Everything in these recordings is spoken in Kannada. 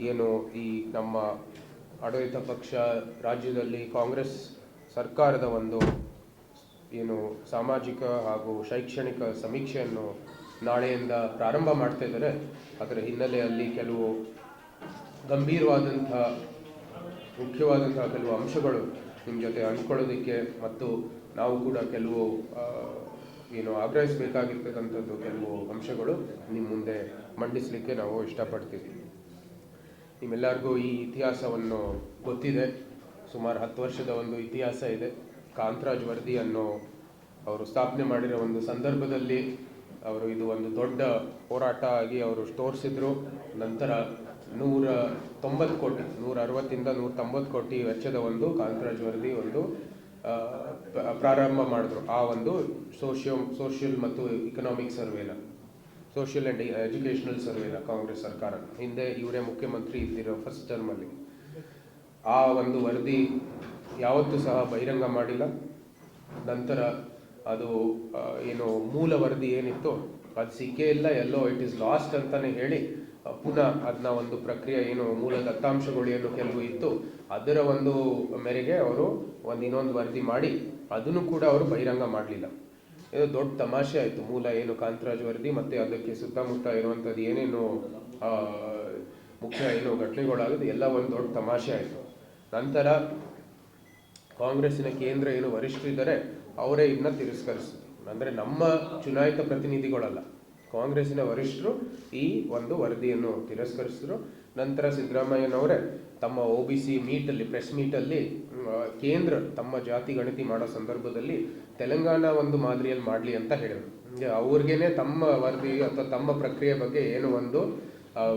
ಏನು ಈ ನಮ್ಮ ಆಡಳಿತ ಪಕ್ಷ ರಾಜ್ಯದಲ್ಲಿ ಕಾಂಗ್ರೆಸ್ ಸರ್ಕಾರದ ಒಂದು ಏನು ಸಾಮಾಜಿಕ ಹಾಗೂ ಶೈಕ್ಷಣಿಕ ಸಮೀಕ್ಷೆಯನ್ನು ನಾಳೆಯಿಂದ ಪ್ರಾರಂಭ ಮಾಡ್ತಾ ಅದರ ಹಿನ್ನೆಲೆಯಲ್ಲಿ ಕೆಲವು ಗಂಭೀರವಾದಂಥ ಮುಖ್ಯವಾದಂತಹ ಕೆಲವು ಅಂಶಗಳು ನಿಮ್ಮ ಜೊತೆ ಹಂಚ್ಕೊಳ್ಳೋದಕ್ಕೆ ಮತ್ತು ನಾವು ಕೂಡ ಕೆಲವು ಏನು ಆಗ್ರಹಿಸಬೇಕಾಗಿರ್ತಕ್ಕಂಥದ್ದು ಕೆಲವು ಅಂಶಗಳು ನಿಮ್ಮ ಮುಂದೆ ಮಂಡಿಸಲಿಕ್ಕೆ ನಾವು ಇಷ್ಟಪಡ್ತೀವಿ. ನಿಮ್ಮೆಲ್ಲರಿಗೂ ಈ ಇತಿಹಾಸವನ್ನು ಗೊತ್ತಿದೆ. ಸುಮಾರು ಹತ್ತು ವರ್ಷದ ಒಂದು ಇತಿಹಾಸ ಇದೆ. ಕಾಂತರಾಜ್ ಅನ್ನೋ ಅವರು ಸ್ಥಾಪನೆ ಮಾಡಿರೋ ಒಂದು ಸಂದರ್ಭದಲ್ಲಿ ಅವರು ಇದು ಒಂದು ದೊಡ್ಡ ಹೋರಾಟ ಆಗಿ ಅವರು ತೋರಿಸಿದ್ರು ನಂತರ ನೂರ ತೊಂಬತ್ತು ಕೋಟಿ, ನೂರ ಅರವತ್ತಿಂದ ನೂರ ತೊಂಬತ್ತು ಕೋಟಿ ವೆಚ್ಚದ ಒಂದು ಕಾಂತರಾಜ್ ವರದಿ ಒಂದು ಪ್ರ- ಪ್ರಾರಂಭ ಮಾಡಿದ್ರು. ಆ ಒಂದು ಸೋಷಿಯೋ, ಸೋಷಿಯಲ್ ಮತ್ತು ಇಕನಾಮಿಕ್ ಸರ್ವೇನ ಸೋಷಿಯಲ್ ಆ್ಯಂಡ್ ಎಜುಕೇಷನಲ್ ಸರ್ವೇನ ಕಾಂಗ್ರೆಸ್ ಸರ್ಕಾರ ಹಿಂದೆ ಇವರೇ ಮುಖ್ಯಮಂತ್ರಿ ಇದ್ದಿರೋ ಫಸ್ಟ್ ಟರ್ಮಲ್ಲಿ ಆ ಒಂದು ವರದಿ ಯಾವತ್ತೂ ಸಹ ಬಹಿರಂಗ ಮಾಡಿಲ್ಲ. ನಂತರ ಅದು ಏನು ಮೂಲ ವರದಿ ಏನಿತ್ತು ಅದು ಸಿಕ್ಕೇ ಇಲ್ಲ, ಎಲ್ಲೋ ಇಟ್ ಈಸ್ ಲಾಸ್ಟ್ ಅಂತಲೇ ಹೇಳಿ ಪುನಃ ಅದನ್ನ ಒಂದು ಪ್ರಕ್ರಿಯೆ ಏನು ಮೂಲ ದತ್ತಾಂಶಗಳು ಏನು ಕೆಲವು ಇತ್ತು, ಅದರ ಒಂದು ಮೇರೆಗೆ ಅವರು ಒಂದು ಇನ್ನೊಂದು ವರದಿ ಮಾಡಿ, ಅದನ್ನು ಕೂಡ ಅವರು ಬಹಿರಂಗ ಮಾಡಲಿಲ್ಲ. ಇದು ದೊಡ್ಡ ತಮಾಷೆ ಆಯಿತು. ಮೂಲ ಏನು ಕಾಂತರಾಜ್ ವರದಿ ಮತ್ತೆ ಅದಕ್ಕೆ ಸುತ್ತಮುತ್ತ ಇರುವಂಥದ್ದು ಏನೇನು ಮುಖ್ಯ ಏನು ಘಟನೆಗಳಾಗೋದು ಎಲ್ಲ ಒಂದು ದೊಡ್ಡ ತಮಾಷೆ ಆಯಿತು. ನಂತರ ಕಾಂಗ್ರೆಸ್ಸಿನ ಕೇಂದ್ರ ಏನು ವರಿಷ್ಠರಿದ್ದಾರೆ ಅವರೇ ಇದನ್ನ ತಿರಸ್ಕರಿಸಿದ್ರು. ಅಂದರೆ ನಮ್ಮ ಚುನಾಯಿತ ಪ್ರತಿನಿಧಿಗಳಲ್ಲ, ಕಾಂಗ್ರೆಸ್ಸಿನ ವರಿಷ್ಠರು ಈ ಒಂದು ವರದಿಯನ್ನು ತಿರಸ್ಕರಿಸಿದ್ರು. ನಂತರ ಸಿದ್ದರಾಮಯ್ಯನವರೇ ತಮ್ಮ ಒ ಬಿ ಸಿ ಮೀಟಲ್ಲಿ ಪ್ರೆಸ್ ಮೀಟಲ್ಲಿ ಕೇಂದ್ರ ತಮ್ಮ ಜಾತಿ ಗಣತಿ ಮಾಡೋ ಸಂದರ್ಭದಲ್ಲಿ ತೆಲಂಗಾಣ ಒಂದು ಮಾದರಿಯಲ್ಲಿ ಮಾಡಲಿ ಅಂತ ಹೇಳಿದರು. ಅವ್ರಿಗೇನೆ ತಮ್ಮ ವರದಿ ಅಥವಾ ತಮ್ಮ ಪ್ರಕ್ರಿಯೆ ಬಗ್ಗೆ ಏನು ಒಂದು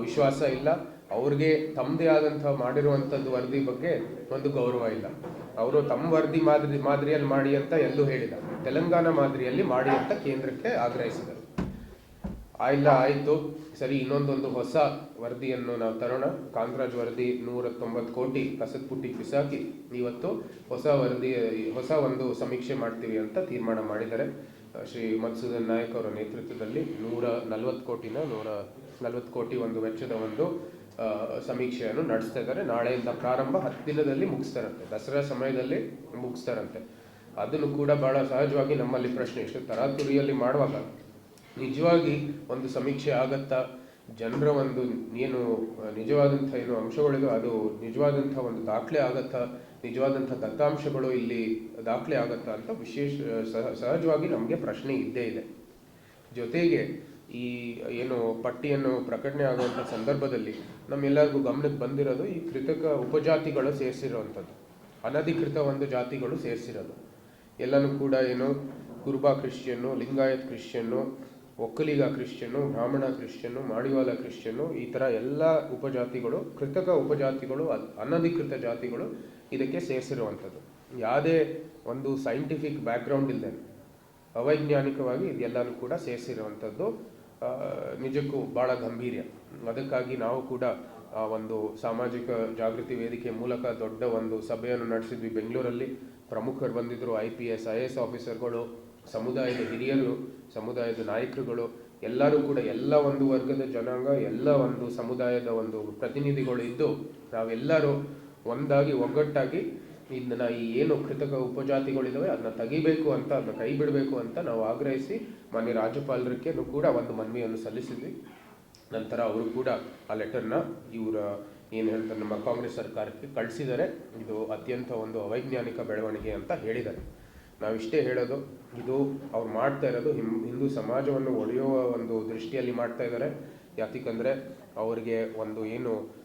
ವಿಶ್ವಾಸ ಇಲ್ಲ. ಅವ್ರಿಗೆ ತಮ್ಮದೇ ಆದಂಥ ಮಾಡಿರುವಂಥದ್ದು ವರದಿ ಬಗ್ಗೆ ಒಂದು ಗೌರವ ಇಲ್ಲ. ಅವರು ತಮ್ಮ ವರದಿ ಮಾದರಿ, ಮಾದರಿಯಲ್ಲಿ ಮಾಡಿ ಅಂತ ಎಲ್ಲೂ ಹೇಳಿಲ್ಲ. ತೆಲಂಗಾಣ ಮಾದರಿಯಲ್ಲಿ ಮಾಡಿ ಅಂತ ಕೇಂದ್ರಕ್ಕೆ ಆಗ್ರಹಿಸಿದರು. ಇಲ್ಲ, ಆಯಿತು. ಸರಿ, ಇನ್ನೊಂದೊಂದು ಹೊಸ ವರದಿಯನ್ನು ನಾವು ತರೋಣ. ಕಾಂತರಾಜ್ ವರದಿ ನೂರ ತೊಂಬತ್ತು ಕೋಟಿ ಕಸದ ಪುಟ್ಟಿಗೆ ಬಿಸಾಕಿ ಇವತ್ತು ಹೊಸ ವರದಿ, ಹೊಸ ಒಂದು ಸಮೀಕ್ಷೆ ಮಾಡ್ತೀವಿ ಅಂತ ತೀರ್ಮಾನ ಮಾಡಿದ್ದಾರೆ. ಶ್ರೀ ಮಧುಸೂದನ್ ನಾಯಕ್ ಅವರ ನೇತೃತ್ವದಲ್ಲಿ ನೂರ ನಲವತ್ತು ಕೋಟಿನ, ನೂರ ನಲವತ್ತು ಕೋಟಿ ಒಂದು ವೆಚ್ಚದ ಒಂದು ಸಮೀಕ್ಷೆಯನ್ನು ನಡೆಸ್ತಾ ಇದ್ದಾರೆ. ನಾಳೆಯಿಂದ ಪ್ರಾರಂಭ ಹತ್ತು ದಿನದಲ್ಲಿ ಮುಗಿಸ್ತಾರಂತೆ. ದಸರಾ ಸಮಯದಲ್ಲಿ ಮುಗಿಸ್ತಾರಂತೆ. ಅದನ್ನು ಕೂಡ ಬಹಳ ಸಹಜವಾಗಿ ನಮ್ಮಲ್ಲಿ ಪ್ರಶ್ನೆ ಇಷ್ಟು ತರಾತುರಿಯಲ್ಲಿ ಮಾಡುವಾಗ ನಿಜವಾಗಿ ಒಂದು ಸಮೀಕ್ಷೆ ಆಗತ್ತಾ? ಜನರ ಒಂದು ಏನು ನಿಜವಾದಂಥ ಏನು ಅಂಶಗಳಿದೆ ಅದು ನಿಜವಾದಂಥ ಒಂದು ದಾಖಲೆ ಆಗತ್ತಾ? ನಿಜವಾದಂಥ ದತ್ತಾಂಶಗಳು ಇಲ್ಲಿ ದಾಖಲೆ ಆಗತ್ತಾ ಅಂತ ವಿಶೇಷ ಸಹ ಸಹಜವಾಗಿ ನಮಗೆ ಪ್ರಶ್ನೆ ಇದ್ದೇ ಇದೆ. ಜೊತೆಗೆ ಈ, ಏನು ಪಟ್ಟಿಯನ್ನು ಪ್ರಕಟಣೆ ಆಗುವಂಥ ಸಂದರ್ಭದಲ್ಲಿ ನಮ್ಮೆಲ್ಲರಿಗೂ ಗಮನಕ್ಕೆ ಬಂದಿರೋದು ಈ ಕೃತಕ ಉಪಜಾತಿಗಳು ಸೇರಿಸಿರುವಂಥದ್ದು. ಅನಧಿಕೃತ ಒಂದು ಜಾತಿಗಳು ಸೇರಿಸಿರೋದು. ಎಲ್ಲನೂ ಕೂಡ ಏನು ಕುರುಬಾ Christian, Lingayat Christian Vokkaliga Christian ಬ್ರಾಹ್ಮಣ ಕ್ರಿಶ್ಚಿಯನ್ನು ಮಾಡಿವಾಲ ಕ್ರಿಶ್ಚಿಯನ್ನು ಈ ಥರ ಎಲ್ಲ ಉಪಜಾತಿಗಳು, ಕೃತಕ ಉಪಜಾತಿಗಳು ಅನಧಿಕೃತ ಜಾತಿಗಳು ಇದಕ್ಕೆ ಸೇರಿಸಿರುವಂಥದ್ದು. ಯಾವುದೇ ಒಂದು ಸೈಂಟಿಫಿಕ್ ಬ್ಯಾಕ್ಗ್ರೌಂಡ್ ಇಲ್ಲದೆ ಅವೈಜ್ಞಾನಿಕವಾಗಿ ಇದೆಲ್ಲನೂ ಕೂಡ ಸೇರಿಸಿರುವಂಥದ್ದು ನಿಜಕ್ಕೂ ಭಾಳ ಗಂಭೀರ್ಯ. ಅದಕ್ಕಾಗಿ ನಾವು ಕೂಡ ಒಂದು ಸಾಮಾಜಿಕ ಜಾಗೃತಿ ವೇದಿಕೆ ಮೂಲಕ ದೊಡ್ಡ ಒಂದು ಸಭೆಯನ್ನು ನಡೆಸಿದ್ವಿ. ಬೆಂಗಳೂರಲ್ಲಿ ಪ್ರಮುಖರು ಬಂದಿದ್ದರು I P S I S ಆಫೀಸರ್ಗಳು ಸಮುದಾಯದ ಹಿರಿಯರು, ಸಮುದಾಯದ ನಾಯಕರುಗಳು, ಎಲ್ಲರೂ ಕೂಡ ಎಲ್ಲ ಒಂದು ವರ್ಗದ ಜನಾಂಗ, ಎಲ್ಲ ಒಂದು ಸಮುದಾಯದ ಒಂದು ಪ್ರತಿನಿಧಿಗಳು ಇದ್ದು ನಾವೆಲ್ಲರೂ ಒಂದಾಗಿ, ಒಗ್ಗಟ್ಟಾಗಿ ಇದನ್ನ ಈ ಏನು ಕೃತಕ ಉಪಜಾತಿಗಳಿದಾವೆ ಅದನ್ನ ತೆಗಿಬೇಕು ಅಂತ ಅದನ್ನ ಕೈ ಬಿಡಬೇಕು ಅಂತ ನಾವು ಆಗ್ರಹಿಸಿ ಮಾನ್ಯ ರಾಜ್ಯಪಾಲರಿಗೆ ಕೂಡ ಒಂದು ಮನವಿಯನ್ನು ಸಲ್ಲಿಸಿದ್ವಿ. ನಂತರ ಅವರು ಕೂಡ ಆ ಲೆಟರ್ನ ಇವರ ಏನು ಹೇಳ್ತಾರೆ, ನಮ್ಮ ಕಾಂಗ್ರೆಸ್ ಸರ್ಕಾರಕ್ಕೆ ಕಳಿಸಿದರೆ ಇದು ಅತ್ಯಂತ ಒಂದು ಅವೈಜ್ಞಾನಿಕ ಬೆಳವಣಿಗೆ ಅಂತ ಹೇಳಿದ್ದಾರೆ. ನಾವಿಷ್ಟೇ ಹೇಳೋದು ಇದು ಅವ್ರು ಮಾಡ್ತಾ ಇರೋದು ಹಿಂ, ಹಿಂದೂ ಸಮಾಜವನ್ನು ಒಡೆಯುವ ಒಂದು ದೃಷ್ಟಿಯಲ್ಲಿ ಮಾಡ್ತಾ ಇದ್ದಾರೆ ಯಾಕಂದರೆ ಅವರಿಗೆ ಒಂದು ಏನು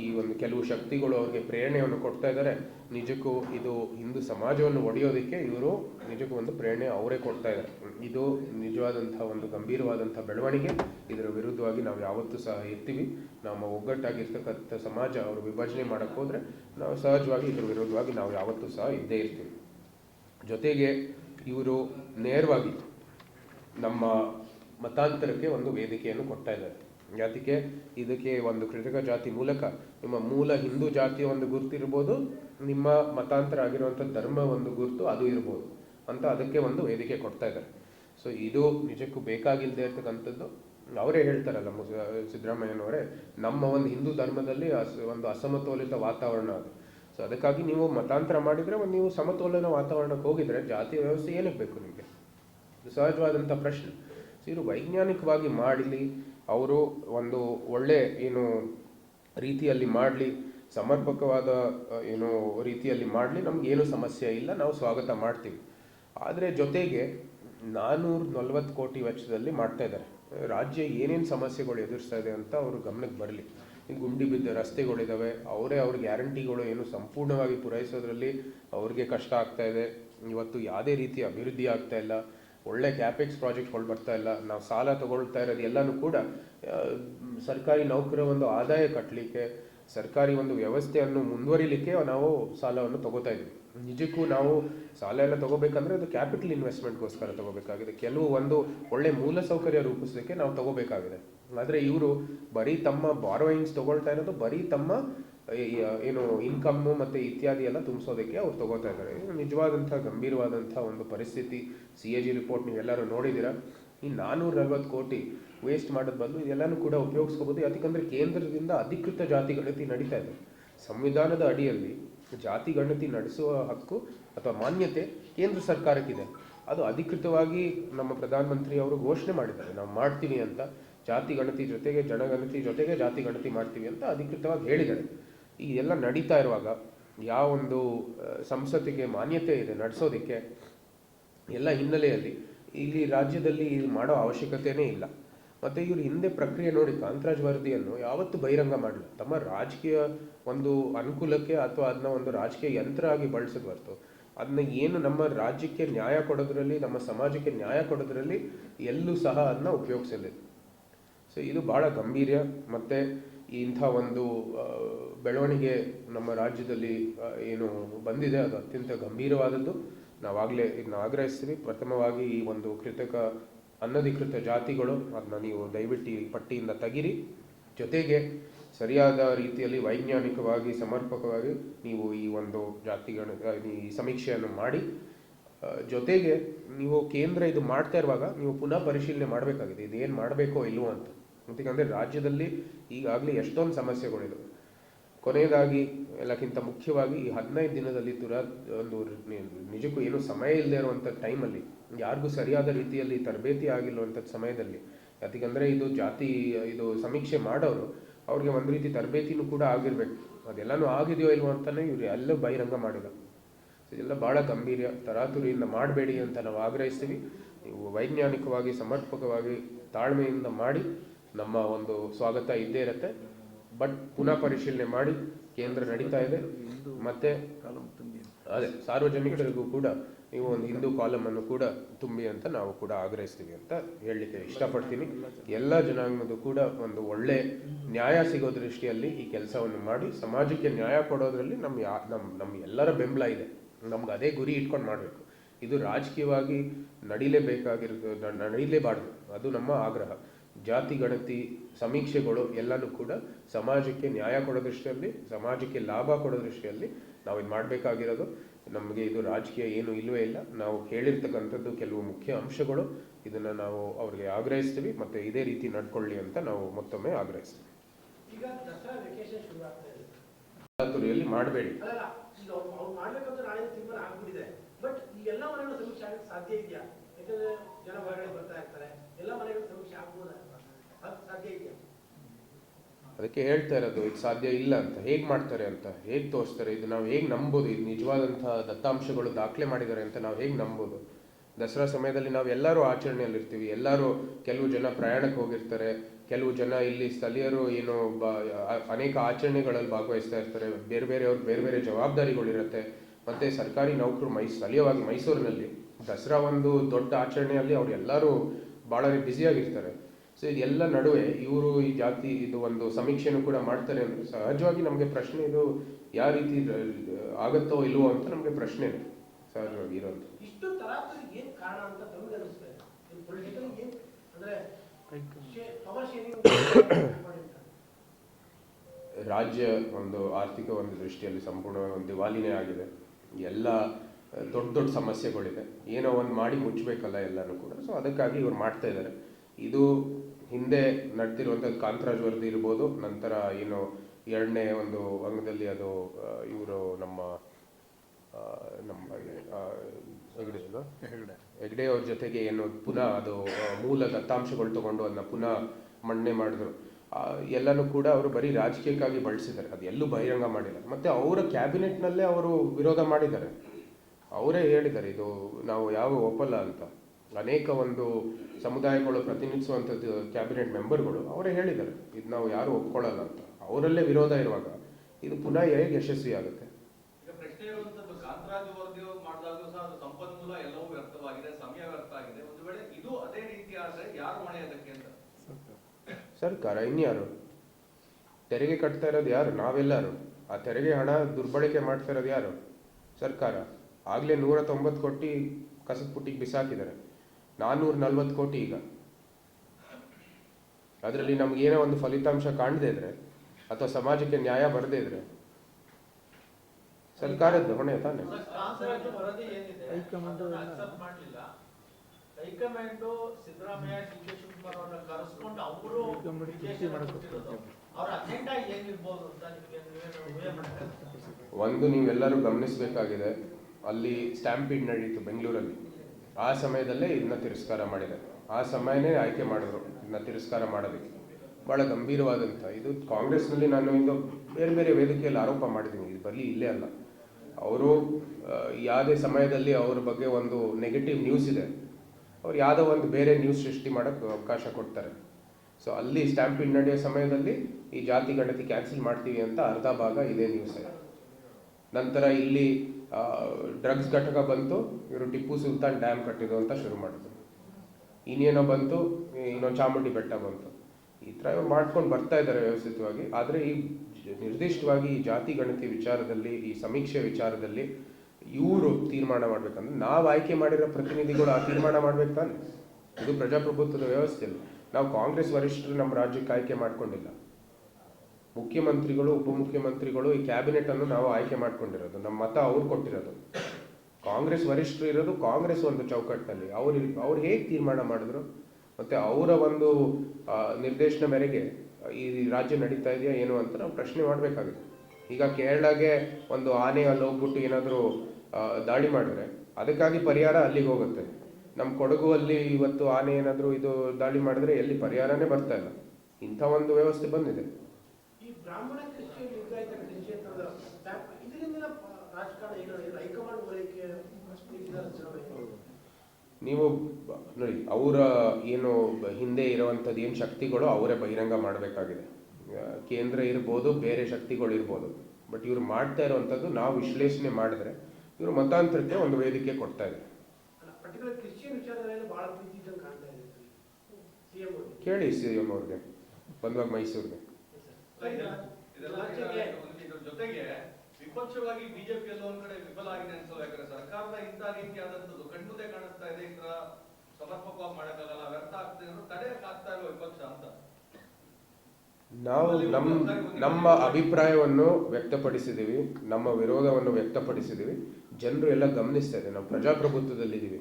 ಈ ಒಂದು ಕೆಲವು ಶಕ್ತಿಗಳು ಅವ್ರಿಗೆ ಪ್ರೇರಣೆಯನ್ನು ಕೊಡ್ತಾ ಇದ್ದಾರೆ ನಿಜಕ್ಕೂ ಇದು ಹಿಂದೂ ಸಮಾಜವನ್ನು ಒಡೆಯೋದಕ್ಕೆ ಇವರು ನಿಜಕ್ಕೂ ಒಂದು ಪ್ರೇರಣೆ ಅವರೇ ಕೊಡ್ತಾ ಇದ್ದಾರೆ ಇದು ನಿಜವಾದಂಥ ಒಂದು ಗಂಭೀರವಾದಂಥ ಬೆಳವಣಿಗೆ. ಇದರ ವಿರುದ್ಧವಾಗಿ ನಾವು ಯಾವತ್ತೂ ಸಹ ಇರ್ತೀವಿ. ನಮ್ಮ ಒಗ್ಗಟ್ಟಾಗಿರ್ತಕ್ಕಂಥ ಸಮಾಜ ಅವರು ವಿಭಜನೆ ಮಾಡಕ್ಕೆ ಹೋದರೆ ನಾವು ಸಹಜವಾಗಿ ಇದರ ವಿರುದ್ಧವಾಗಿ ನಾವು ಯಾವತ್ತೂ ಸಹ ಇದ್ದೇ ಇರ್ತೀವಿ. ಜೊತೆಗೆ ಇವರು ನೇರವಾಗಿ ನಮ್ಮ ಮತಾಂತರಕ್ಕೆ ಒಂದು ವೇದಿಕೆಯನ್ನು ಕೊಡ್ತಾ ಇದ್ದಾರೆ. ಅದಕ್ಕೆ ಇದಕ್ಕೆ ಒಂದು ಕೃತಕ ಜಾತಿ ಮೂಲಕ ನಿಮ್ಮ ಮೂಲ ಹಿಂದೂ ಜಾತಿಯ ಒಂದು ಗುರುತು ಇರ್ಬೋದು, ನಿಮ್ಮ ಮತಾಂತರ ಆಗಿರುವಂಥ ಧರ್ಮ ಒಂದು ಗುರುತು ಅದು ಇರ್ಬೋದು ಅಂತ ಅದಕ್ಕೆ ಒಂದು ವೇದಿಕೆ ಕೊಡ್ತಾ ಇದ್ದಾರೆ. ಸೊ ಇದು ನಿಜಕ್ಕೂ ಬೇಕಾಗಿಲ್ಲದೆ ಇರ್ತಕ್ಕಂಥದ್ದು. ಅವರೇ ಹೇಳ್ತಾರಲ್ಲ ಸಿದ್ದರಾಮಯ್ಯನವರೇ, ನಮ್ಮ ಒಂದು ಹಿಂದೂ ಧರ್ಮದಲ್ಲಿ ಒಂದು ಅಸಮತೋಲಿತ ವಾತಾವರಣ ಅದು. ಸೊ ಅದಕ್ಕಾಗಿ ನೀವು ಮತಾಂತರ ಮಾಡಿದರೆ, ಒಂದು ನೀವು ಸಮತೋಲನ ವಾತಾವರಣಕ್ಕೆ ಹೋಗಿದರೆ ಜಾತಿ ವ್ಯವಸ್ಥೆ ಏನಕ್ಕೆ ಬೇಕು ನಿಮಗೆ? ಇದು ಸಹಜವಾದಂಥ ಪ್ರಶ್ನೆ. ಸೊ ಇದು ವೈಜ್ಞಾನಿಕವಾಗಿ ಮಾಡಲಿ, ಅವರು ಒಂದು ಒಳ್ಳೆ ಏನು ರೀತಿಯಲ್ಲಿ ಮಾಡಲಿ, ಸಮರ್ಪಕವಾದ ಏನು ರೀತಿಯಲ್ಲಿ ಮಾಡಲಿ, ನಮಗೇನು ಸಮಸ್ಯೆ ಇಲ್ಲ, ನಾವು ಸ್ವಾಗತ ಮಾಡ್ತೀವಿ. ಆದರೆ ಜೊತೆಗೆ ನಾನ್ನೂರ ನಲ್ವತ್ತು ಕೋಟಿ ವೆಚ್ಚದಲ್ಲಿ ಮಾಡ್ತಾ ಇದ್ದಾರೆ. ರಾಜ್ಯ ಏನೇನು ಸಮಸ್ಯೆಗಳು ಎದುರಿಸ್ತಾ ಇದೆ ಅಂತ ಅವರು ಗಮನಕ್ಕೆ ಬರಲಿ. ಗುಂಡಿ ಬಿದ್ದ ರಸ್ತೆಗಳಿದ್ದಾವೆ ಅವರೇ ಅವ್ರ ಗ್ಯಾರಂಟಿಗಳು ಏನು ಸಂಪೂರ್ಣವಾಗಿ ಪೂರೈಸೋದ್ರಲ್ಲಿ ಅವ್ರಿಗೆ ಕಷ್ಟ ಆಗ್ತಾ ಇದೆ. ಇವತ್ತು ಯಾವುದೇ ರೀತಿ ಅಭಿವೃದ್ಧಿ ಆಗ್ತಾ ಇಲ್ಲ. ಒಳ್ಳೆ ಕ್ಯಾಪೆಕ್ಸ್ ಪ್ರಾಜೆಕ್ಟ್ಗಳು ಬರ್ತಾ ಇಲ್ಲ. ನಾವು ಸಾಲ ತಗೊಳ್ತಾ ಇರೋದು ಎಲ್ಲನೂ ಕೂಡ ಸರ್ಕಾರಿ ನೌಕರ ಒಂದು ಆದಾಯ ಕಟ್ಟಲಿಕ್ಕೆ ಸರ್ಕಾರಿ ಒಂದು ವ್ಯವಸ್ಥೆಯನ್ನು ಮುಂದುವರಿಲಿಕ್ಕೆ ನಾವು ಸಾಲವನ್ನು ತಗೋತಾ ಇದ್ದೀವಿ. ನಿಜಕ್ಕೂ ನಾವು ಸಾಲ ಎಲ್ಲ ತಗೋಬೇಕಂದ್ರೆ ಅದು ಕ್ಯಾಪಿಟಲ್ ಇನ್ವೆಸ್ಟ್ಮೆಂಟ್ಗೋಸ್ಕರ ತಗೋಬೇಕಾಗಿದೆ. ಕೆಲವು ಒಂದು ಒಳ್ಳೆ ಮೂಲಸೌಕರ್ಯ ರೂಪಿಸಲಿಕ್ಕೆ ನಾವು ತಗೋಬೇಕಾಗಿದೆ. ಆದರೆ ಇವರು ಬರೀ ತಮ್ಮ ಬಾರೋಯಿಂಗ್ಸ್ ತೊಗೊಳ್ತಾ ಇರೋದು, ಬರೀ ತಮ್ಮ ಏನು ಇನ್ಕಮ್ಮು ಮತ್ತು ಇತ್ಯಾದಿ ಎಲ್ಲ ತುಂಬಿಸೋದಕ್ಕೆ ಅವ್ರು ತಗೋತಾ ಇದ್ದಾರೆ. ಇದು ನಿಜವಾದಂಥ, ಗಂಭೀರವಾದಂಥ ಒಂದು ಪರಿಸ್ಥಿತಿ. ಸಿ ಎ ಜಿ ರಿಪೋರ್ಟ್ ನೀವೆಲ್ಲರೂ ನೋಡಿದ್ದೀರಾ. ಈ ನಾನ್ನೂರ ನಲ್ವತ್ತು ಕೋಟಿ ವೇಸ್ಟ್ ಮಾಡೋದು ಬದಲು ಇದೆಲ್ಲನೂ ಕೂಡ ಉಪಯೋಗಿಸ್ಕೋಬೋದು. ಯಾಕಂದರೆ ಕೇಂದ್ರದಿಂದ ಅಧಿಕೃತ ಜಾತಿ ಗಣತಿ ನಡೀತಾ ಇದೆ. ಸಂವಿಧಾನದ ಅಡಿಯಲ್ಲಿ ಜಾತಿ ಗಣತಿ ನಡೆಸುವ ಹಕ್ಕು ಅಥವಾ ಮಾನ್ಯತೆ ಕೇಂದ್ರ ಸರ್ಕಾರಕ್ಕಿದೆ. ಅದು ಅಧಿಕೃತವಾಗಿ ನಮ್ಮ ಪ್ರಧಾನಮಂತ್ರಿ ಅವರು ಘೋಷಣೆ ಮಾಡಿದ್ದಾರೆ. ನಾವು ಮಾಡ್ತೀವಿ ಅಂತ. ಜಾತಿ ಗಣತಿ ಜೊತೆಗೆ ಜನಗಣತಿ ಜೊತೆಗೆ ಜಾತಿ ಗಣತಿ ಮಾಡ್ತೀವಿ ಅಂತ ಅಧಿಕೃತವಾಗಿ ಹೇಳಿದ್ದಾರೆ. ಈ ಎಲ್ಲ ನಡೀತಾ ಇರುವಾಗ ಯಾವ ಒಂದು ಸಂಸತ್ತಿಗೆ ಮಾನ್ಯತೆ ಇದೆ ನಡೆಸೋದಕ್ಕೆ, ಎಲ್ಲ ಹಿನ್ನೆಲೆಯಲ್ಲಿ ಇಲ್ಲಿ ರಾಜ್ಯದಲ್ಲಿ ಮಾಡೋ ಅವಶ್ಯಕತೆಯೇ ಇಲ್ಲ. ಮತ್ತು ಇವರು ಹಿಂದೆ ಪ್ರಕ್ರಿಯೆ ನೋಡಿ ಕಾಂತರಾಜ್ ವರದಿಯನ್ನು ಯಾವತ್ತೂ ಬಹಿರಂಗ ಮಾಡಲಿಲ್ಲ. ತಮ್ಮ ರಾಜಕೀಯ ಒಂದು ಅನುಕೂಲಕ್ಕೆ ಅಥವಾ ಅದನ್ನ ಒಂದು ರಾಜಕೀಯ ಯಂತ್ರ ಆಗಿ ಬಳಸಿದ ಹೊರತು ಅದನ್ನ ಏನು ನಮ್ಮ ರಾಜ್ಯಕ್ಕೆ ನ್ಯಾಯ ಕೊಡೋದ್ರಲ್ಲಿ, ನಮ್ಮ ಸಮಾಜಕ್ಕೆ ನ್ಯಾಯ ಕೊಡೋದ್ರಲ್ಲಿ ಎಲ್ಲೂ ಸಹ ಅದನ್ನ ಉಪಯೋಗಿಸಲಿಲ್ಲ. ಸೊ ಇದು ಭಾಳ ಗಂಭೀರ ಮತ್ತು ಇಂಥ ಒಂದು ಬೆಳವಣಿಗೆ ನಮ್ಮ ರಾಜ್ಯದಲ್ಲಿ ಏನು ಬಂದಿದೆ ಅದು ಅತ್ಯಂತ ಗಂಭೀರವಾದದ್ದು. ನಾವಾಗಲೇ ಇದನ್ನ ಆಗ್ರಹಿಸ್ತೀವಿ. ಪ್ರಥಮವಾಗಿ ಈ ಒಂದು ಕೃತಕ, ಅನಧಿಕೃತ ಜಾತಿಗಳು ಅದನ್ನ ನೀವು ದಯವಿಟ್ಟು ಈ ಪಟ್ಟಿಯಿಂದ ತೆಗಿರಿ. ಜೊತೆಗೆ ಸರಿಯಾದ ರೀತಿಯಲ್ಲಿ ವೈಜ್ಞಾನಿಕವಾಗಿ, ಸಮರ್ಪಕವಾಗಿ ನೀವು ಈ ಒಂದು ಜಾತಿಗಳ ಈ ಸಮೀಕ್ಷೆಯನ್ನು ಮಾಡಿ. ಜೊತೆಗೆ ನೀವು ಕೇಂದ್ರ ಇದು ಮಾಡ್ತಾ ಇರುವಾಗ ನೀವು ಪುನಃ ಪರಿಶೀಲನೆ ಮಾಡಬೇಕಾಗಿದೆ. ಇದೇನು ಮಾಡಬೇಕೋ ಇಲ್ವೋ ಅಂತ. ಯಾಕಂದರೆ ರಾಜ್ಯದಲ್ಲಿ ಈಗಾಗಲೇ ಎಷ್ಟೊಂದು ಸಮಸ್ಯೆಗಳಿವೆ ಕೊನೆಯದಾಗಿ, ಎಲ್ಲಕ್ಕಿಂತ ಮುಖ್ಯವಾಗಿ ಈ ಹದಿನೈದು ದಿನದಲ್ಲಿ ತುರ, ಒಂದು ನಿಜಕ್ಕೂ ಏನು ಸಮಯ ಇಲ್ಲದೆ ಇರುವಂಥ ಟೈಮಲ್ಲಿ ಯಾರಿಗೂ ಸರಿಯಾದ ರೀತಿಯಲ್ಲಿ ತರಬೇತಿ ಆಗಿಲ್ಲವಂಥ ಸಮಯದಲ್ಲಿ, ಯಾಕಂದರೆ ಇದು ಜಾತಿ, ಇದು ಸಮೀಕ್ಷೆ ಮಾಡೋರು, ಅವ್ರಿಗೆ ಒಂದು ರೀತಿ ತರಬೇತಿನೂ ಕೂಡ ಆಗಿರಬೇಕು. ಅದೆಲ್ಲನೂ ಆಗಿದೆಯೋ ಇಲ್ವೋ ಅಂತಲೇ ಇವರು ಎಲ್ಲ ಬಹಿರಂಗ ಮಾಡಿಲ್ಲ. ಇದೆಲ್ಲ ಭಾಳ ಗಂಭೀರ ತರಾತುರಿಯಿಂದ ಮಾಡಬೇಡಿ ಅಂತ ನಾವು ಆಗ್ರಹಿಸ್ತೀವಿ. ನೀವು ವೈಜ್ಞಾನಿಕವಾಗಿ, ಸಮರ್ಪಕವಾಗಿ ತಾಳ್ಮೆಯಿಂದ ಮಾಡಿ ನಮ್ಮ ಒಂದು ಸ್ವಾಗತ ಇದ್ದೇ ಇರುತ್ತೆ. ಬಟ್ ಪುನಃ ಪರಿಶೀಲನೆ ಮಾಡಿ ಕೇಂದ್ರ ನಡೀತಾ ಇದೆ. ಮತ್ತೆ ಅದೇ ಸಾರ್ವಜನಿಕರಿಗೂ ಕೂಡ ನೀವು ಒಂದು ಹಿಂದೂ ಕಾಲಮನ್ನು ಕೂಡ ತುಂಬಿ ಅಂತ ನಾವು ಕೂಡ ಆಗ್ರಹಿಸ್ತೀವಿ ಅಂತ ಹೇಳಲಿಕ್ಕೆ ಇಷ್ಟಪಡ್ತೀನಿ. ಎಲ್ಲ ಜನಾಂಗದ ಕೂಡ ಒಂದು ಒಳ್ಳೆ ನ್ಯಾಯ ಸಿಗೋ ದೃಷ್ಟಿಯಲ್ಲಿ ಈ ಕೆಲಸವನ್ನು ಮಾಡಿ, ಸಮಾಜಕ್ಕೆ ನ್ಯಾಯ ಕೊಡೋದ್ರಲ್ಲಿ ನಮ್ಮ ನಮ್ಮ ನಮ್ಮ ಎಲ್ಲರ ಬೆಂಬಲ ಇದೆ. ನಮ್ಗೆ ಅದೇ ಗುರಿ ಇಟ್ಕೊಂಡು ಮಾಡಬೇಕು. ಇದು ರಾಜಕೀಯವಾಗಿ ನಡೀಲೇಬೇಕಾಗಿರೋದು ನಡೀಲೇಬಾರ್ದು. ಅದು ನಮ್ಮ ಆಗ್ರಹ. ಜಾತಿ ಗಣತಿ ಸಮೀಕ್ಷೆಗಳು ಎಲ್ಲನೂ ಕೂಡ ಸಮಾಜಕ್ಕೆ ನ್ಯಾಯ ಕೊಡೋ ದೃಷ್ಟಿಯಲ್ಲಿ ಸಮಾಜಕ್ಕೆ ಲಾಭ ಕೊಡೋ ದೃಷ್ಟಿಯಲ್ಲಿ ನಾವು ಇದು ಮಾಡಬೇಕಾಗಿರೋದು. ನಮಗೆ ಇದು ರಾಜಕೀಯ ಏನು ಇಲ್ಲವೇ ಇಲ್ಲ. ನಾವು ಕೇಳಿರ್ತಕ್ಕಂಥದ್ದು ಕೆಲವು ಮುಖ್ಯ ಅಂಶಗಳು. ಇದನ್ನು ನಾವು ಅವ್ರಿಗೆ ಆಗ್ರಹಿಸ್ತೀವಿ ಮತ್ತು ಇದೇ ರೀತಿ ನಡ್ಕೊಳ್ಳಿ ಅಂತ ನಾವು ಮತ್ತೊಮ್ಮೆ ಆಗ್ರಹಿಸ್ತೀವಿ. ತುರಿಯಲ್ಲಿ ಮಾಡಬೇಡಿ. ಸಾಧ್ಯ ಇದೆಯಾ? ಯಾಕಂದ್ರೆ ಜನ ಹೊರಗಡೆ ಬರ್ತಾ ಇರ್ತಾರೆ. ಎಲ್ಲ ಮನೆಗಳು ಸಮೀಕ್ಷೆ ಆಗ್ಬೋದಾ? ಅದಕ್ಕೆ ಹೇಳ್ತಾ ಇರೋದು, ಇದು ಸಾಧ್ಯ ಇಲ್ಲ ಅಂತ. ಹೇಗೆ ಮಾಡ್ತಾರೆ ಅಂತ? ಹೇಗೆ ತೋರಿಸ್ತಾರೆ? ಇದು ನಾವು ಹೇಗೆ ನಂಬೋದು? ಇದು ನಿಜವಾದಂತಹ ದತ್ತಾಂಶಗಳು ದಾಖಲೆ ಮಾಡಿದ್ದಾರೆ ಅಂತ ನಾವು ಹೇಗೆ ನಂಬೋದು? ದಸರಾ ಸಮಯದಲ್ಲಿ ನಾವು ಎಲ್ಲರೂ ಆಚರಣೆಯಲ್ಲಿರ್ತೀವಿ. ಎಲ್ಲರೂ ಕೆಲವು ಜನ ಪ್ರಯಾಣಕ್ಕೆ ಹೋಗಿರ್ತಾರೆ. ಕೆಲವು ಜನ ಇಲ್ಲಿ ಸ್ಥಳೀಯರು ಏನು ಬ, ಅನೇಕ ಆಚರಣೆಗಳಲ್ಲಿ ಭಾಗವಹಿಸ್ತಾ ಇರ್ತಾರೆ. ಬೇರೆ ಬೇರೆಯವ್ರಿಗೆ ಬೇರೆ ಬೇರೆ ಜವಾಬ್ದಾರಿಗಳಿರುತ್ತೆ ಮತ್ತು ಸರ್ಕಾರಿ ನೌಕರು ಮೈ ಸ್ಥಳೀಯವಾಗಿ ಮೈಸೂರಿನಲ್ಲಿ ದಸರಾ ಒಂದು ದೊಡ್ಡ ಆಚರಣೆಯಲ್ಲಿ ಅವರು ಎಲ್ಲರೂ ಭಾಳ ಬ್ಯುಸಿಯಾಗಿರ್ತಾರೆ ಸೊ ಇದೆಲ್ಲ ನಡುವೆ ಇವರು ಈ ಜಾತಿ ಇದು ಒಂದು ಸಮೀಕ್ಷೆನೂ ಕೂಡ ಮಾಡ್ತಾರೆ ಅಂದರೆ ಸಹಜವಾಗಿ ನಮಗೆ ಪ್ರಶ್ನೆ ಇದು ಯಾವ ರೀತಿ ಆಗುತ್ತೋ ಇಲ್ವೋ ಅಂತ ನಮಗೆ ಪ್ರಶ್ನೆ ಸಹಜವಾಗಿ ಇರೋದು. ರಾಜ್ಯ ಒಂದು ಆರ್ಥಿಕ ಒಂದು ದೃಷ್ಟಿಯಲ್ಲಿ ಸಂಪೂರ್ಣವಾಗಿ ಒಂದು ದಿವಾಲಿನೇ ಆಗಿದೆ. ಎಲ್ಲ ದೊಡ್ಡ ದೊಡ್ಡ ಸಮಸ್ಯೆಗಳಿದೆ. ಏನೋ ಒಂದು ಮಾಡಿ ಮುಚ್ಚಬೇಕಲ್ಲ ಎಲ್ಲರೂ ಕೂಡ. ಸೊ ಅದಕ್ಕಾಗಿ ಇವ್ರು ಮಾಡ್ತಾ ಇದ್ದಾರೆ. ಇದು ಹಿಂದೆ ನಡೆದಿರುವಂಥದ್ದು ಕಾಂತರಾಜ್ ವರದಿ ಇರ್ಬೋದು ನಂತರ ಏನು ಎರಡನೇ ಒಂದು ಅಂಗದಲ್ಲಿ ಅದು ಇವರು ನಮ್ಮ ನಮ್ಮ ಹೆಗ್ಡೆ ಹೆಗ್ಡೆ ಅವ್ರ ಜೊತೆಗೆ ಏನು ಪುನಃ ಅದು ಮೂಲ ದತ್ತಾಂಶಗಳು ತಗೊಂಡು ಅದನ್ನ ಪುನಃ ಮಣ್ಣೆ ಮಾಡಿದ್ರು. ಎಲ್ಲನೂ ಕೂಡ ಅವರು ಬರೀ ರಾಜಕೀಯಕ್ಕಾಗಿ ಬಳಸಿದ್ದಾರೆ. ಅದು ಎಲ್ಲೂ ಬಹಿರಂಗ ಮಾಡಿಲ್ಲ. ಮತ್ತೆ ಅವರ ಕ್ಯಾಬಿನೆಟ್ನಲ್ಲೇ ಅವರು ವಿರೋಧ ಮಾಡಿದ್ದಾರೆ. ಅವರೇ ಹೇಳಿದ್ದಾರೆ ಇದು ನಾವು ಯಾವ ಒಪ್ಪಲ್ಲ ಅಂತ. ಅನೇಕ ಒಂದು ಸಮುದಾಯಗಳು ಪ್ರತಿನಿಧಿಸುವಂಥದ್ದು ಕ್ಯಾಬಿನೆಟ್ ಮೆಂಬರ್ಗಳು ಅವರೇ ಹೇಳಿದ್ದಾರೆ ಇದು ನಾವು ಯಾರು ಒಪ್ಕೊಳ್ಳಲ್ಲ ಅಂತ. ಅವರಲ್ಲೇ ವಿರೋಧ ಇರುವಾಗ ಇದು ಪುನಃ ಹೇಗೆ ಯಶಸ್ವಿ ಆಗುತ್ತೆ ಸರ್ಕಾರ ಇನ್ಯಾರು? ತೆರಿಗೆ ಕಟ್ತಾ ಇರೋದು ಯಾರು? ನಾವೆಲ್ಲರೂ? ಆ ತೆರಿಗೆ ಹಣ ದುರ್ಬಳಕೆ ಮಾಡ್ತಾ ಇರೋದು ಯಾರು? ಸರ್ಕಾರ ಆಗಲೇ ನೂರ ತೊಂಬತ್ತು ಕೋಟಿ ಕಸದ ಪುಟ್ಟಿಗೆ ಬಿಸಾಕಿದ್ದಾರೆ. ನಾನ್ನೂರ ನಲ್ವತ್ತು ಕೋಟಿ ಈಗ. ಅದರಲ್ಲಿ ನಮ್ಗೆ ಏನೋ ಒಂದು ಫಲಿತಾಂಶ ಕಾಣದೇ ಇದ್ರೆ ಅಥವಾ ಸಮಾಜಕ್ಕೆ ನ್ಯಾಯ ಬರದೇ ಇದ್ರೆ ಸರ್ಕಾರದ ಹೊಣೆ ತಾನೆ? ಒಂದು ನೀವೆಲ್ಲರೂ ಗಮನಿಸಬೇಕಾಗಿದೆ ಅಲ್ಲಿ ಸ್ಟ್ಯಾಂಪಿಡ್ ನಡೀತು ಬೆಂಗಳೂರಲ್ಲಿ. ಆ ಸಮಯದಲ್ಲೇ ಇದನ್ನ ತಿರಸ್ಕಾರ ಮಾಡಿದೆ. ಆ ಸಮಯನೇ ಆಯ್ಕೆ ಮಾಡಿದ್ರು ಇದನ್ನ ತಿರಸ್ಕಾರ ಮಾಡೋದಕ್ಕೆ. ಬಹಳ ಗಂಭೀರವಾದಂಥ, ಇದು ಕಾಂಗ್ರೆಸ್ನಲ್ಲಿ ನಾನು ಇದು ಬೇರೆ ಬೇರೆ ವೇದಿಕೆಯಲ್ಲಿ ಆರೋಪ ಮಾಡಿದ್ದೀನಿ. ಇದು ಬರಲಿ ಇಲ್ಲೇ ಅಲ್ಲ. ಅವರು ಯಾವುದೇ ಸಮಯದಲ್ಲಿ ಅವ್ರ ಬಗ್ಗೆ ಒಂದು ನೆಗೆಟಿವ್ ನ್ಯೂಸ್ ಇದೆ. ಅವ್ರು ಯಾವುದೋ ಒಂದು ಬೇರೆ ನ್ಯೂಸ್ ಸೃಷ್ಟಿ ಮಾಡೋಕ್ಕೆ ಅವಕಾಶ ಕೊಡ್ತಾರೆ. ಸೊ ಅಲ್ಲಿ ಸ್ಟ್ಯಾಂಪಿಂಗ್ ನಡೆಯೋ ಸಮಯದಲ್ಲಿ ಈ ಜಾತಿ ಗಣತಿ ಕ್ಯಾನ್ಸಲ್ ಮಾಡ್ತೀವಿ ಅಂತ ಅರ್ಧ ಭಾಗ ಇದೇ ನ್ಯೂಸ್ ನಂತರ ಇಲ್ಲಿ ಡ್ರಗ್ಸ್ ಘಟಕ ಬಂತು, ಇವರು ಟಿಪ್ಪು ಸುಲ್ತಾನ್ ಡ್ಯಾಮ್ ಕಟ್ಟಿದ್ದು ಅಂತ ಶುರು ಮಾಡಿದ್ರು. ಇನ್ನೇನೋ ಬಂತು, ಇನ್ನೊಂದು ಚಾಮುಂಡಿ ಬೆಟ್ಟ ಬಂತು. ಈ ಥರ ಇವ್ರು ಮಾಡ್ಕೊಂಡು ಬರ್ತಾ ಇದ್ದಾರೆ ವ್ಯವಸ್ಥಿತವಾಗಿ. ಆದರೆ ಈ ನಿರ್ದಿಷ್ಟವಾಗಿ ಈ ಜಾತಿ ಗಣತಿ ವಿಚಾರದಲ್ಲಿ, ಈ ಸಮೀಕ್ಷೆ ವಿಚಾರದಲ್ಲಿ ಇವರು ತೀರ್ಮಾನ ಮಾಡ್ಬೇಕಂದ್ರೆ ನಾವು ಆಯ್ಕೆ ಮಾಡಿರೋ ಪ್ರತಿನಿಧಿಗಳು ಆ ತೀರ್ಮಾನ ಮಾಡ್ಬೇಕು ತಾನೆ. ಇದು ಪ್ರಜಾಪ್ರಭುತ್ವದ ವ್ಯವಸ್ಥೆ ಅಲ್ಲ. ನಾವು ಕಾಂಗ್ರೆಸ್ ವರಿಷ್ಠರು ನಮ್ಮ ರಾಜ್ಯಕ್ಕೆ ಆಯ್ಕೆ ಮಾಡ್ಕೊಂಡಿಲ್ಲ. ಮುಖ್ಯಮಂತ್ರಿಗಳು, ಉಪಮುಖ್ಯಮಂತ್ರಿಗಳು ಈ ಕ್ಯಾಬಿನೆಟ್ ಅನ್ನು ನಾವು ಆಯ್ಕೆ ಮಾಡ್ಕೊಂಡಿರೋದು. ನಮ್ಮ ಮತ ಅವ್ರು ಕೊಟ್ಟಿರೋದು. ಕಾಂಗ್ರೆಸ್ ವರಿಷ್ಠರು ಇರೋದು ಕಾಂಗ್ರೆಸ್ ಒಂದು ಚೌಕಟ್ಟಿನಲ್ಲಿ ಅವ್ರು ಅವ್ರು ಹೇಗೆ ತೀರ್ಮಾನ ಮಾಡಿದ್ರು? ಮತ್ತೆ ಅವರ ಒಂದು ನಿರ್ದೇಶನ ಮೇರೆಗೆ ಈ ರಾಜ್ಯ ನಡೀತಾ ಇದೆಯಾ ಏನು ಅಂತ ನಾವು ಪ್ರಶ್ನೆ ಮಾಡಬೇಕಾಗಿದೆ. ಈಗ ಕೇರಳಗೆ ಒಂದು ಆನೆ ಅಲ್ಲಿ ಹೋಗ್ಬಿಟ್ಟು ಏನಾದರೂ ದಾಳಿ ಮಾಡಿದ್ರೆ ಅದಕ್ಕಾಗಿ ಪರಿಹಾರ ಅಲ್ಲಿಗೆ ಹೋಗುತ್ತೆ. ನಮ್ಮ ಕೊಡಗು ಅಲ್ಲಿ ಇವತ್ತು ಆನೆ ಏನಾದರೂ ಇದು ದಾಳಿ ಮಾಡಿದ್ರೆ ಎಲ್ಲಿ ಪರಿಹಾರನೇ ಬರ್ತಾ ಇಲ್ಲ. ಇಂಥ ಒಂದು ವ್ಯವಸ್ಥೆ ಬಂದಿದೆ. ಬ್ರಾಹ್ಮಣ ಕ್ರಿಶ್ಚಿಯನ್ ಲಿಂಗಾಯತ ಕ್ರಿಶ್ಚಿಯನ್ ಇದರಿಂದ ರಾಜಕಾರಣ ಏನು? ಹೈಕಮಾಂಡ್ ಸಿದ್ದರಾಮಯ್ಯ ನೀವು ನೋಡಿ ಅವರ ಏನು ಹಿಂದೆ ಇರುವಂಥದ್ದು ಏನು ಶಕ್ತಿಗಳು ಅವರೇ ಬಹಿರಂಗ ಮಾಡಬೇಕಾಗಿದೆ. ಕೇಂದ್ರ ಇರ್ಬೋದು ಬೇರೆ ಶಕ್ತಿಗಳು ಇರ್ಬೋದು. ಬಟ್ ಇವ್ರು ಮಾಡ್ತಾ ಇರುವಂಥದ್ದು ನಾವು ವಿಶ್ಲೇಷಣೆ ಮಾಡಿದ್ರೆ ಇವರು ಮತಾಂತರಕ್ಕೆ ಒಂದು ವೇದಿಕೆ ಕೊಡ್ತಾ ಇದೆ. ಕೇಳಿ ಸಿ ಎಂ ಅವ್ರಿಗೆ. ಬಂದಾಗ ಮೈಸೂರಿಗೆ. ಜೊತೆಗೆ ವಿಪಕ್ಷವಾಗಿ ಬಿಜೆಪಿ ಎಲ್ಲೋ ಒಂದ್ ಕಡೆ ವಿಫಲ ಆಗಿದೆ ಅನ್ಸಲ್ಲ ಯಾಕಂದ್ರೆ ಸರ್ಕಾರದ ಇಂತ ರೀತಿಯಾದಂತದ್ದು ಕಣ್ಮುಂದೆ ಕಾಣಿಸ್ತಾ ಇದೆ ಈ ತರ ಸಮರ್ಪಕವಾಗಿ ಮಾಡಕ್ಕಾಗಲ್ಲ ವ್ಯರ್ಥ ಆಗ್ತದೆ ತಡೆಯಕ್ ಆಗ್ತಾ ಇಲ್ವ ವಿಪಕ್ಷ ಅಂತ? ನಾವು ನಮ್ಮ ನಮ್ಮ ಅಭಿಪ್ರಾಯವನ್ನು ವ್ಯಕ್ತಪಡಿಸಿದೀವಿ ನಮ್ಮ ವಿರೋಧವನ್ನು ವ್ಯಕ್ತಪಡಿಸಿದೀವಿ ಜನರು ಎಲ್ಲ ಗಮನಿಸ್ತಾ ಇದೆ ನಾವು ಪ್ರಜಾಪ್ರಭುತ್ವದಲ್ಲಿದ್ದೀವಿ.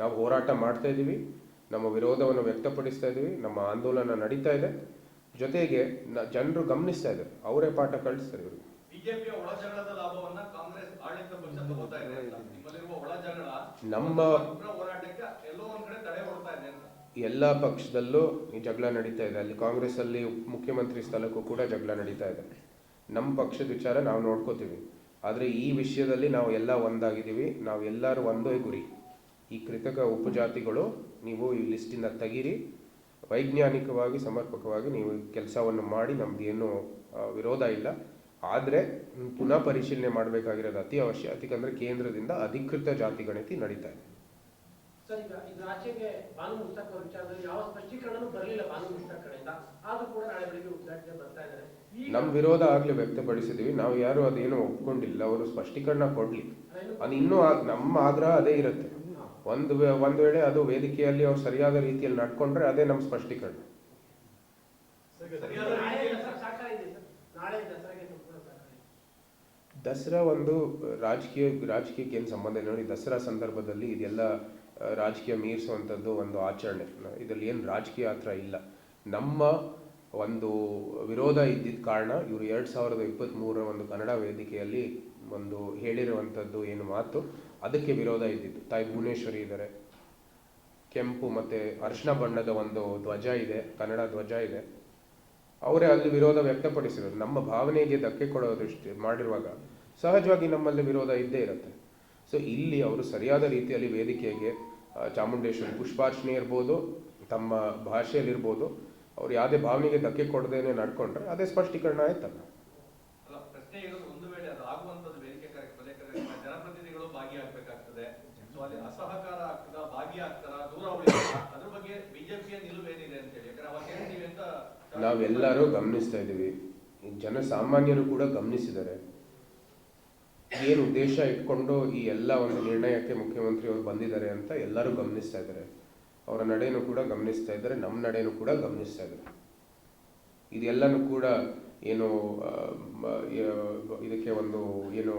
ನಾವು ಹೋರಾಟ ಮಾಡ್ತಾ ಇದ್ದೀವಿ ನಮ್ಮ ವಿರೋಧವನ್ನು ವ್ಯಕ್ತಪಡಿಸ್ತಾ ಇದ್ದೀವಿ ನಮ್ಮ ಆಂದೋಲನ ನಡೀತಾ ಇದೆ. ಜೊತೆಗೆ ಜನರು ಗಮನಿಸ್ತಾ ಇದ್ದಾರೆ. ಅವರೇ ಪಾಠ ಕಳಿಸ್ತಾರೆ ಇವರು. ನಮ್ಮ- ಹೋರಾಟಕ್ಕೆ ಎಲ್ಲೋ ಒಂದ್ ತಡೆ ಹೊಡ್ತಾ ಇದೆ ಅಂತ. ಎಲ್ಲ ಪಕ್ಷದಲ್ಲೂ ಈ ಜಗಳ ನಡೀತಾ ಇದೆ. ಅಲ್ಲಿ ಕಾಂಗ್ರೆಸ್ ಅಲ್ಲಿ ಮುಖ್ಯಮಂತ್ರಿ ಸ್ಥಳಕ್ಕೂ ಕೂಡ ಜಗಳ ನಡೀತಾ ಇದೆ. ನಮ್ಮ ಪಕ್ಷದ ವಿಚಾರ ನಾವು ನೋಡ್ಕೋತೀವಿ. ಆದರೆ ಈ ವಿಷಯದಲ್ಲಿ ನಾವು ಎಲ್ಲ ಒಂದಾಗಿದ್ದೀವಿ. ನಾವು ಎಲ್ಲರೂ ಒಂದೇ ಗುರಿ. ಈ ಕೃತಕ ಉಪಜಾತಿಗಳು ನೀವು ಈ ಲಿಸ್ಟಿಂದ ತೆಗೀರಿ. ವೈಜ್ಞಾನಿಕವಾಗಿ ಸಮರ್ಪಕವಾಗಿ ನೀವು ಕೆಲಸವನ್ನು ಮಾಡಿ ನಮ್ದು ಏನು ವಿರೋಧ ಇಲ್ಲ. ಆದರೆ ಪುನಃ ಪರಿಶೀಲನೆ ಮಾಡಬೇಕಾಗಿರೋದು ಅತಿ ಅವಶ್ಯ. ಯಾಕಂದರೆ ಕೇಂದ್ರದಿಂದ ಅಧಿಕೃತ ಜಾತಿ ಗಣತಿ ನಡೀತಾ ಇದೆ. ನಮ್ಮ ವಿರೋಧ ಆಗ್ಲೇ ವ್ಯಕ್ತಪಡಿಸಿದೀವಿ. ನಾವು ಯಾರು ಅದೇನು ಒಪ್ಕೊಂಡಿಲ್ಲ. ಅವರು ಸ್ಪಷ್ಟೀಕರಣ ಕೊಡ್ಲಿ. ಅದು ಇನ್ನೂ ನಮ್ಮ ಆಗ್ರಹ ಅದೇ ಇರುತ್ತೆ. ಒಂದು ವೇ- ಒಂದು ವೇಳೆ ಅದು ವೇದಿಕೆಯಲ್ಲಿ ಅವ್ರು ಸರಿಯಾದ ರೀತಿಯಲ್ಲಿ ನಡ್ಕೊಂಡ್ರೆ ಅದೇ ನಮ್ಮ ಸ್ಪಷ್ಟೀಕರಣ. ದಸರಾ ಒಂದು ರಾಜಕೀಯ ರಾಜಕೀಯಕ್ಕೆ ಏನು ಸಂಬಂಧ ಇಲ್ಲ. ನೋಡಿ ದಸರಾ ಸಂದರ್ಭದಲ್ಲಿ ಇದೆಲ್ಲ ರಾಜಕೀಯ ಮೀರಿಸುವಂಥದ್ದು ಒಂದು ಆಚರಣೆ. ಇದರಲ್ಲಿ ಏನು ರಾಜಕೀಯ ಹತ್ರ ಇಲ್ಲ. ನಮ್ಮ ಒಂದು ವಿರೋಧ ಇದ್ದಿದ್ದ ಕಾರಣ ಇವರು ಎರಡು ಸಾವಿರದ ಇಪ್ಪತ್ತ್ಮೂರರ ಒಂದು ಕನ್ನಡ ವೇದಿಕೆಯಲ್ಲಿ ಒಂದು ಹೇಳಿರುವಂಥದ್ದು ಏನು ಮಾತು ಅದಕ್ಕೆ ವಿರೋಧ ಇದ್ದಿದ್ದು. ತಾಯಿ ಭುವನೇಶ್ವರಿ ಇದ್ದಾರೆ ಕೆಂಪು ಮತ್ತು ಅರಿಶಿನ ಬಣ್ಣದ ಒಂದು ಧ್ವಜ ಇದೆ, ಕನ್ನಡ ಧ್ವಜ ಇದೆ. ಅವರೇ ಅಲ್ಲಿ ವಿರೋಧ ವ್ಯಕ್ತಪಡಿಸಿದರು ನಮ್ಮ ಭಾವನೆಗೆ ಧಕ್ಕೆ ಕೊಡೋ ದೃಷ್ಟಿ ಮಾಡಿರುವಾಗ ಸಹಜವಾಗಿ ನಮ್ಮಲ್ಲಿ ವಿರೋಧ ಇದ್ದೇ ಇರುತ್ತೆ. ಸೊ ಇಲ್ಲಿ ಅವರು ಸರಿಯಾದ ರೀತಿಯಲ್ಲಿ ವೇದಿಕೆಗೆ ಚಾಮುಂಡೇಶ್ವರಿ ಪುಷ್ಪಾರ್ಚನೆ ಇರ್ಬೋದು, ತಮ್ಮ ಭಾಷೆಯಲ್ಲಿರ್ಬೋದು, ಅವ್ರು ಯಾವುದೇ ಭಾವನೆಗೆ ಧಕ್ಕೆ ಕೊಡದೇನೆ ನಡ್ಕೊಂಡ್ರೆ ಅದೇ ಸ್ಪಷ್ಟೀಕರಣ ಆಯ್ತಲ್ಲ ಅಲ್ಲ ಪ್ರಶ್ನೆ ಇರೋದು ಒಂದು ವೇಳೆ ಅದು ಆಗುವಂತದ್ದು ವೇದಿಕೆ ಕಾರ್ಯಕ್ರಮ ಯಾಕಂದ್ರೆ ಜನಪ್ರತಿನಿಧಿಗಳು ಭಾಗಿಯಾಗಬೇಕಾಗ್ತದೆ ಸೊ ಅಲ್ಲಿ ಅಸಹಕಾರ ಆಗ್ತದ ಭಾಗಿಯಾಗ್ತಾರ ದೂರ ಉಳಿತಾರ ಅದ್ರ ಬಗ್ಗೆ ಬಿಜೆಪಿಯ ನಿಲುವೇನಿದೆ ಅಂತ ಹೇಳಿ ಯಾಕಂದ್ರೆ ಹೇಳ್ತೀವಿ ಅಂತ ನಾವೆಲ್ಲರೂ ಗಮನಿಸ್ತಾ ಇದ್ದೀವಿ. ಜನಸಾಮಾನ್ಯರು ಕೂಡ ಗಮನಿಸಿದ್ದಾರೆ. ಏನು ಉದ್ದೇಶ ಇಟ್ಕೊಂಡು ಈ ಎಲ್ಲ ಒಂದು ನಿರ್ಣಯಕ್ಕೆ ಮುಖ್ಯಮಂತ್ರಿ ಅವರು ಬಂದಿದ್ದಾರೆ ಅಂತ ಎಲ್ಲರೂ ಗಮನಿಸ್ತಾ ಇದ್ದಾರೆ. ಅವರ ನಡೆಯನ್ನು ಕೂಡ ಗಮನಿಸ್ತಾ ಇದ್ದಾರೆ ನಮ್ಮ ನಡೆಯನ್ನು ಕೂಡ ಗಮನಿಸ್ತಾ ಇದ್ದಾರೆ. ಇದೆಲ್ಲನೂ ಕೂಡ ಏನು ಇದಕ್ಕೆ ಒಂದು ಏನು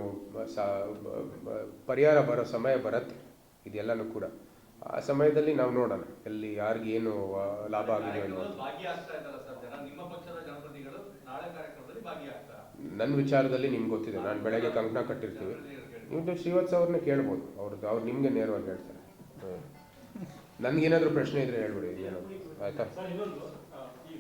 ಪರಿಹಾರ ಬರೋ ಸಮಯ ಬರುತ್ತೆ. ಇದೆಲ್ಲನೂ ಕೂಡ. ಆ ಸಮಯದಲ್ಲಿ ನಾವು ನೋಡೋಣ ಎಲ್ಲಿ ಯಾರಿಗೆ ಏನು ಲಾಭ ಆಗಿದೆ ಅನ್ನೋದು. ಭಾಗಿಯಾಗ್ತಾ ಇದ್ದಾರೆ ಸರ್ ಜನ ನಿಮ್ಮ ಪಕ್ಷದ ಜನಪ್ರತಿನಿಧಿಗಳು ನಾಳೆ ಕಾರ್ಯಕ್ರಮದಲ್ಲಿ ಭಾಗಿಯಾಗ್ತಾರ ನನ್ನ ವಿಚಾರದಲ್ಲಿ ನಿಮ್ಗೆ ಗೊತ್ತಿದೆ ನಾನು ಬೆಳಗ್ಗೆ ಕಂಕಣ ಕಟ್ಟಿರ್ತೀವಿ. ನೀವು ಶ್ರೀವತ್ಸ ಅವ್ರನ್ನ ಕೇಳ್ಬೋದು ಅವ್ರದ್ದು ಅವ್ರು ನಿಮಗೆ ನೇರವಾಗಿ ಹೇಳ್ತಾರೆ. ಹ್ಞೂ ನನಗೇನಾದರೂ ಪ್ರಶ್ನೆ ಇದ್ರೆ ಹೇಳ್ಬಿಡಿ ಏನು? ಆಯ್ತಾ? ಈ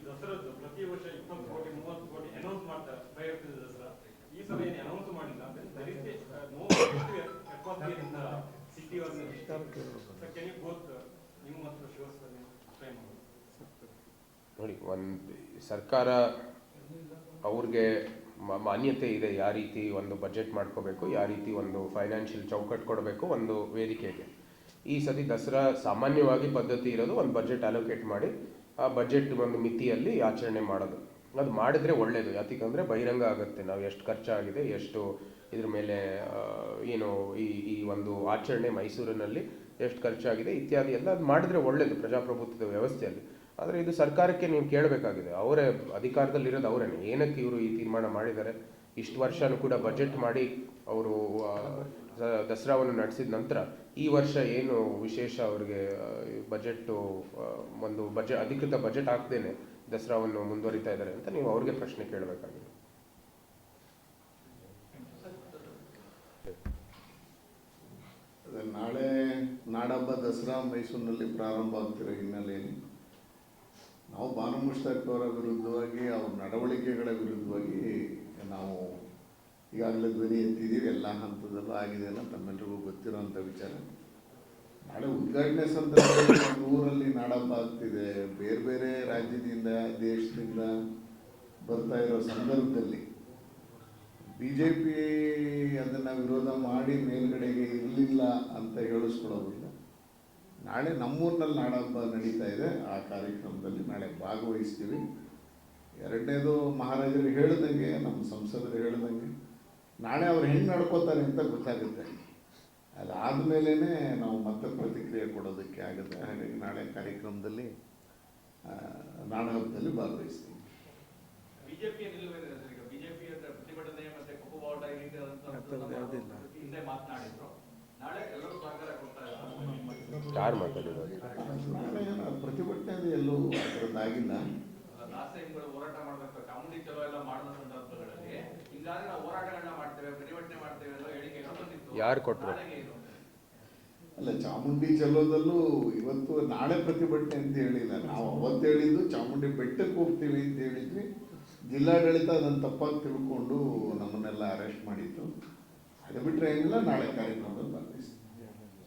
ನೋಡಿ, ಒಂದು ಸರ್ಕಾರ ಅವ್ರಿಗೆ ಮಾನ್ಯತೆ ಇದೆ ಯಾವ ರೀತಿ ಒಂದು ಬಜೆಟ್ ಮಾಡ್ಕೋಬೇಕು, ಯಾವ ರೀತಿ ಒಂದು ಫೈನಾನ್ಷಿಯಲ್ ಚೌಕಟ್ಟು ಕೊಡಬೇಕು ಒಂದು ವೇದಿಕೆಗೆ. ಈ ಸತಿ ದಸರಾ ಸಾಮಾನ್ಯವಾಗಿ ಪದ್ಧತಿ ಇರೋದು ಒಂದು ಬಜೆಟ್ ಅಲೋಕೇಟ್ ಮಾಡಿ, ಆ ಬಜೆಟ್ ಒಂದು ಮಿತಿಯಲ್ಲಿ ಆಚರಣೆ ಮಾಡೋದು. ಅದು ಮಾಡಿದ್ರೆ ಒಳ್ಳೆಯದು ಯಾಕಂದರೆ ಬಹಿರಂಗ ಆಗುತ್ತೆ. ನಾವು ಎಷ್ಟು ಖರ್ಚಾಗಿದೆ, ಎಷ್ಟು ಇದ್ರ ಮೇಲೆ ಏನು ಈ ಈ ಒಂದು ಆಚರಣೆ ಮೈಸೂರಿನಲ್ಲಿ ಎಷ್ಟು ಖರ್ಚಾಗಿದೆ ಇತ್ಯಾದಿ ಎಲ್ಲ ಅದು ಮಾಡಿದ್ರೆ ಒಳ್ಳೆಯದು ಪ್ರಜಾಪ್ರಭುತ್ವದ ವ್ಯವಸ್ಥೆಯಲ್ಲಿ. ಆದರೆ ಇದು ಸರ್ಕಾರಕ್ಕೆ ನೀವು ಕೇಳಬೇಕಾಗಿದೆ. ಅವರೇ ಅಧಿಕಾರದಲ್ಲಿರೋದು ಅವರೇ ಏನಕ್ಕೆ ಇವರು ಈ ತೀರ್ಮಾನ ಮಾಡಿದ್ದಾರೆ? ಇಷ್ಟು ವರ್ಷನೂ ಕೂಡ ಬಜೆಟ್ ಮಾಡಿ ಅವರು ದಸರಾವನ್ನು ನಡೆಸಿದ ನಂತರ ಈ ವರ್ಷ ಏನು ವಿಶೇಷ ಅವರಿಗೆ ಬಜೆಟ್ಟು ಒಂದು ಬಜೆಟ್ ಅಧಿಕೃತ ಬಜೆಟ್ ಹಾಕ್ದೇನೆ ದಸರಾವನ್ನು ಮುಂದುವರಿತಾ ಇದ್ದಾರೆ ಅಂತ ನೀವು ಅವ್ರಿಗೆ ಪ್ರಶ್ನೆ ಕೇಳಬೇಕಾಗಿದೆ ಅದೇ ನಾಳೆ ನಾಡಹಬ್ಬ ದಸರಾ ಮೈಸೂರಿನಲ್ಲಿ ಪ್ರಾರಂಭ ಆಗ್ತಿರೋ ಹಿನ್ನೆಲೆಯಲ್ಲಿ ನಾವು ಬಾನು ಮುಷ್ತಾಕ್ ಅವರ ವಿರುದ್ಧವಾಗಿ, ಅವ್ರ ನಡವಳಿಕೆಗಳ ವಿರುದ್ಧವಾಗಿ ನಾವು ಈಗಾಗಲೇ ಧ್ವನಿ ಎತ್ತಿದ್ದೀವಿ. ಎಲ್ಲ ಹಂತದಲ್ಲೂ ಆಗಿದೆ ಅನ್ನೋ ತಮ್ಮೆಲ್ಲರಿಗೂ ಗೊತ್ತಿರೋಂಥ ವಿಚಾರ. ನಾಳೆ ಉದ್ಘಾಟನೆ ಸಂದರ್ಭದಲ್ಲಿ ಒಂದು ಊರಲ್ಲಿ ನಾಡಪ್ಪ ಆಗ್ತಿದೆ. ಬೇರೆ ಬೇರೆ ರಾಜ್ಯದಿಂದ, ದೇಶದಿಂದ ಬರ್ತಾ ಇರೋ ಸಂದರ್ಭದಲ್ಲಿ ಬಿ ಜೆ ಪಿ ಅದನ್ನು ವಿರೋಧ ಮಾಡಿ ಮೇಲ್ಗಡೆಗೆ ಇರಲಿಲ್ಲ ಅಂತ ಹೇಳಿಸ್ಕೊಳ್ಳೋದಿಲ್ಲ ನಾಳೆ ನಮ್ಮೂರಿನಲ್ಲಿ ನಾಡಹಬ್ಬ ನಡೀತಾ ಇದೆ. ಆ ಕಾರ್ಯಕ್ರಮದಲ್ಲಿ ನಾಳೆ ಭಾಗವಹಿಸ್ತೀವಿ. ಎರಡನೇದು ಮಹಾರಾಜರು ಹೇಳಿದಂಗೆ ನಮ್ಮ ಸಂಸದರು ಹೇಳ್ದಂಗೆ ನಾಳೆ ಅವ್ರು ಹೆಂಗೆ ನಡ್ಕೋತಾರೆ ಅಂತ ಗೊತ್ತಾಗುತ್ತೆ. ಅದಾದಮೇಲೆ ನಾವು ಮತ್ತೆ ಪ್ರತಿಕ್ರಿಯೆ ಕೊಡೋದಕ್ಕೆ ಆಗುತ್ತೆ. ಹಾಗಾಗಿ ನಾಳೆ ಕಾರ್ಯಕ್ರಮದಲ್ಲಿ ನಾಡಹಬ್ಬದಲ್ಲಿ ಭಾಗವಹಿಸ್ತೀವಿ. ಪ್ರತಿಭಟನೆ ಯಾರು ಮಾತಾಡಿರೋದು? ಏನು ಪ್ರತಿಭಟನೆ ಅದು ಎಲ್ಲೂ ಹೋರಾಟ ಮಾಡಬೇಕು. ಚಾಮುಂಡಿ ಚಲೋ ಎಲ್ಲ ಮಾಡಿದ ಸಂದರ್ಭಗಳಲ್ಲಿ ಹಿಂಗಾದ್ರೆ ನಾವು ಹೋರಾಟಗಳನ್ನ ಮಾಡ್ತೇವೆ ಪ್ರತಿಭಟನೆ ಮಾಡ್ತೇವೆ ಅನ್ನೋ ಹೇಳಿಕೆಗಳು ಬಂದಿತ್ತು. ಯಾರು ಕೊಟ್ಟರು ಅಲ್ಲ ಚಾಮುಂಡಿ ಚಲೋದಲ್ಲೂ ಇವತ್ತು ನಾಳೆ ಪ್ರತಿಭಟನೆ ಅಂತ ಹೇಳಿಲ್ಲ. ನಾವು ಅವತ್ತು ಹೇಳಿದ್ದು ಚಾಮುಂಡಿ ಬೆಟ್ಟಕ್ಕೆ ಹೋಗ್ತೀವಿ ಅಂತ ಹೇಳಿದ್ವಿ. ಜಿಲ್ಲಾಡಳಿತ ಅದನ್ನು ತಪ್ಪಾಗಿ ತಿಳ್ಕೊಂಡು ನಮ್ಮನ್ನೆಲ್ಲ ಅರೆಸ್ಟ್ ಮಾಡಿತ್ತು. ಅದು ಬಿಟ್ಟರೆ ಏನಿಲ್ಲ ನಾಳೆ ಕಾರ್ಯಕ್ರಮದಲ್ಲಿ